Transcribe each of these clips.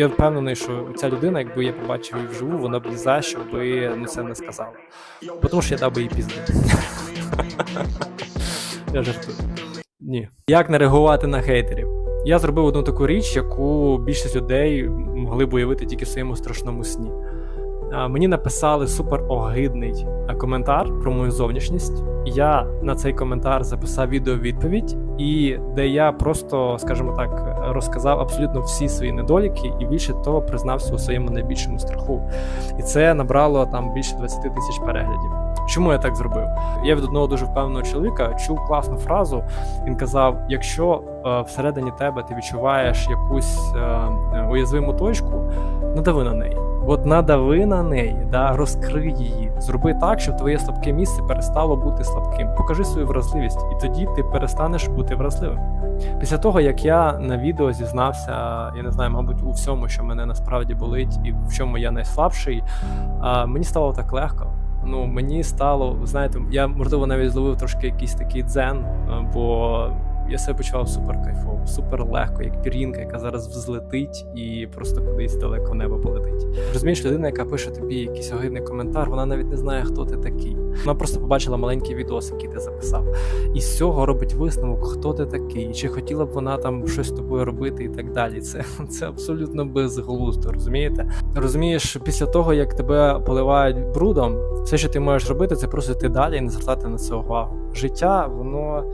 Я впевнений, що ця людина, якби я побачив її вживу, вона б ні за що би ну, це не сказала. Тому що я дав би їй пізди. Я жартую. Ні. Як не реагувати на хейтерів? Я зробив одну таку річ, яку більшість людей могли б уявити тільки в своєму страшному сні. Мені написали супер огидний коментар про мою зовнішність. Я на цей коментар записав відео-відповідь, і де я просто, скажімо так, розказав абсолютно всі свої недоліки, і більше того признався у своєму найбільшому страху. І це набрало там більше 20 тисяч переглядів. Чому я так зробив? Я від одного дуже впевненого чоловіка чув класну фразу. Він казав: якщо е, всередині тебе ти відчуваєш якусь е, е, уязвиму точку, надави на неї. От надави на неї, да, розкрий її, зроби так, щоб твоє слабке місце перестало бути слабким. Покажи свою вразливість, і тоді ти перестанеш бути вразливим. Після того, як я на відео зізнався, я не знаю, мабуть, у всьому, що мене насправді болить, і в чому я найслабший, мені стало так легко. Ну, мені стало, знаєте, я можливо навіть зловив трошки якийсь такий дзен, бо я себе почував супер кайфово, супер легко, як пірінка, яка зараз взлетить і просто кудись далеко небо полетить. Розумієш, людина, яка пише тобі якийсь огидний коментар, вона навіть не знає, хто ти такий. Вона просто побачила маленький відос, який ти записав, і з цього робить висновок, хто ти такий, чи хотіла б вона там щось з тобою робити і так далі. Це, це абсолютно безглуздо, розумієте? Розумієш, після того як тебе поливають брудом, все, що ти можеш робити, це просто йти далі і не звертати на це увагу. Життя, воно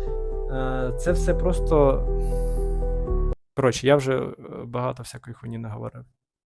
е, це все просто. Коротше, я вже е, багато всякої хуйні наговорив.